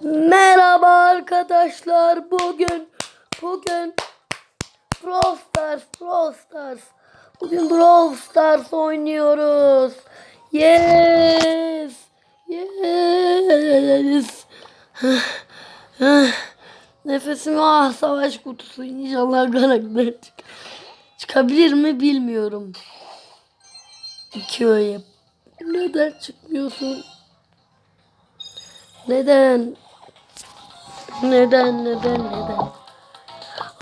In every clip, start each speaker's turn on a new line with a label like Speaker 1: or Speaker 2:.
Speaker 1: Merhaba arkadaşlar. Bugün bugün Brawl Stars, Brawl Stars. Bugün Brawl Stars oynuyoruz. Yes. Yes. Nefesim ah savaş kutusu inşallah karakter çık çıkabilir mi bilmiyorum. İki öyle. Neden çıkmıyorsun? Neden? Neden neden neden?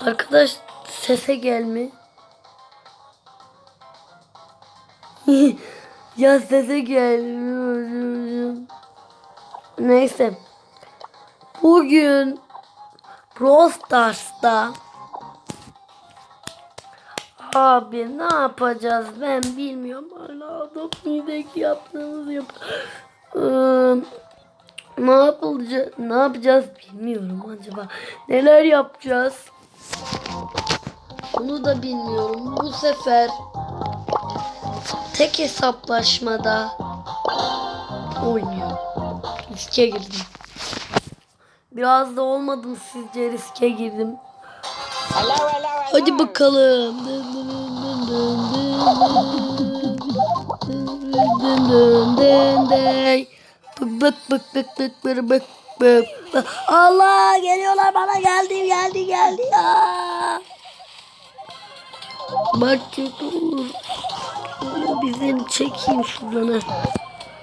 Speaker 1: Arkadaş sese gelme. ya sese gelmiyor. Neyse. Bugün Brawl Stars'ta Abi ne yapacağız ben bilmiyorum. Hala adam mideki yaptığımız yap. Ee, ne yapılacak? Ne yapacağız bilmiyorum acaba. Neler yapacağız? Bunu da bilmiyorum. Bu sefer tek hesaplaşmada oynuyor. Riske girdim. Biraz da olmadım sizce riske girdim. Hadi bakalım. Bık bık bık bık bık bık bık. Allah geliyorlar bana geldi geldi geldi ya. Kötü olur. Bizim çekeyim şuradan.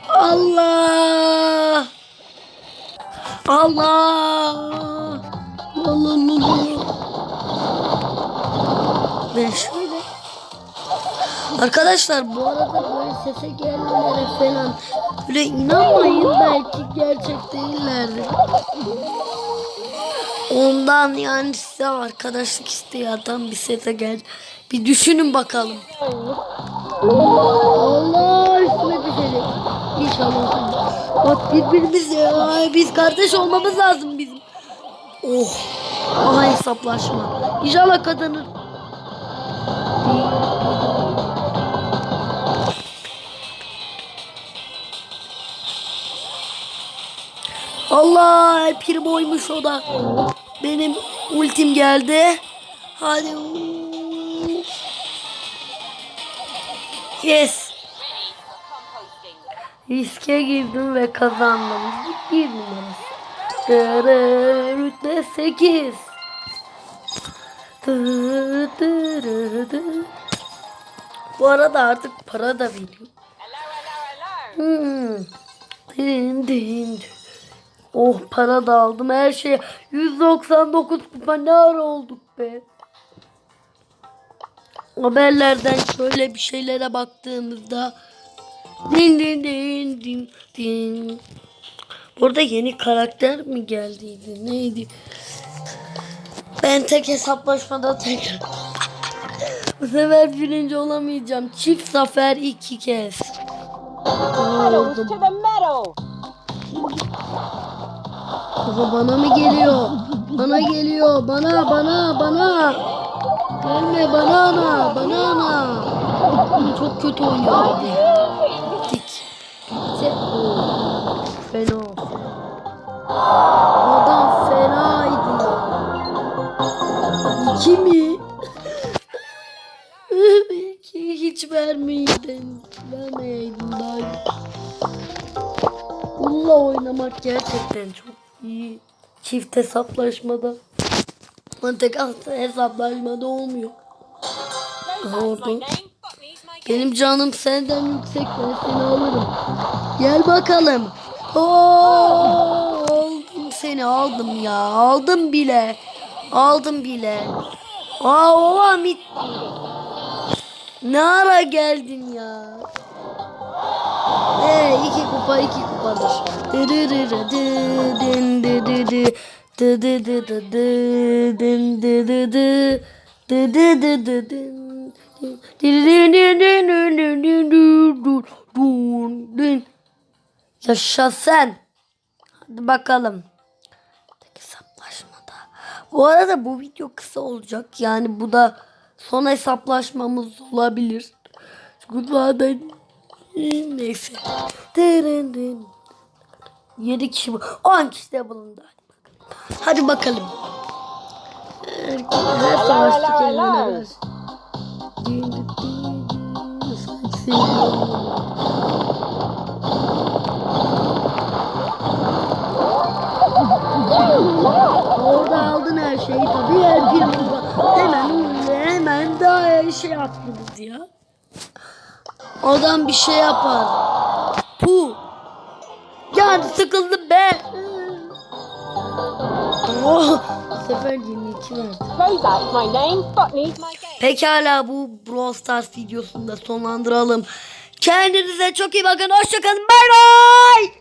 Speaker 1: Allah. Allah. Allah Allah. Ben şöyle. Arkadaşlar bu arada böyle sese gelmelere falan böyle inanmayın belki gerçek değillerdir. Ondan yani size arkadaşlık isteği atan bir sese gel. Bir düşünün bakalım. Allah üstüme düşecek. İnşallah. Bak birbirimiz Ay, biz kardeş olmamız lazım bizim. Oh. Aha hesaplaşma. İnşallah kazanır. Allah primoymuş o da. Benim ultim geldi. Hadi. Yes. Riske girdim ve kazandım. Bir numarası. Rütbe 8. Tırı, tırı, tırı. Bu arada artık para da veriyor. Hmm. Din, din, din. Oh para da aldım her şey. 199 kupa ne ara olduk be. Haberlerden şöyle bir şeylere baktığımızda din din din din din. Burada yeni karakter mi geldiydi neydi? Ben tek hesaplaşmada tekrar bu sefer birinci olamayacağım. Çift zafer iki kez.
Speaker 2: Metal.
Speaker 1: Kafa bana mı geliyor? Bana geliyor. Bana bana bana. Gelme bana ana. Bana ana. Bunu çok kötü oynuyor abi. Bittik. Bitti. Oo. Fena. Adam fenaydı ya. İki mi? İki hiç vermeydin. Vermeyeydin daha. Bununla oynamak gerçekten çok. Çift hesaplaşmada. Ama tek hesaplaşmada olmuyor. Aha, orada. Benim canım senden yüksek ben seni alırım. Gel bakalım. Oo, aldım seni aldım ya. Aldım bile. Aldım bile. Aa mit. Ne ara geldin ya? Ee, iki kupa iki kupadır. Dırırırı dı dın dı dı dı. Dın. Yaşasın. Hadi bakalım. Hesaplaşmada. Bu arada bu video kısa olacak. Yani bu da son hesaplaşmamız olabilir. Çünkü zaten neyse. 7 kişi bu. 10 kişi de bulundu. Hadi bakalım. Her, her savaşçı
Speaker 2: hello,
Speaker 1: kendine. Orada aldın her şeyi tabii her bir hemen hemen daha şey yaptınız ya. Adam bir şey yapar. Pu. Yani sıkıldım be. Oh, sefer 22 verdi. Pekala bu Brawl Stars videosunu da sonlandıralım. Kendinize çok iyi bakın. Hoşçakalın. Bay bay.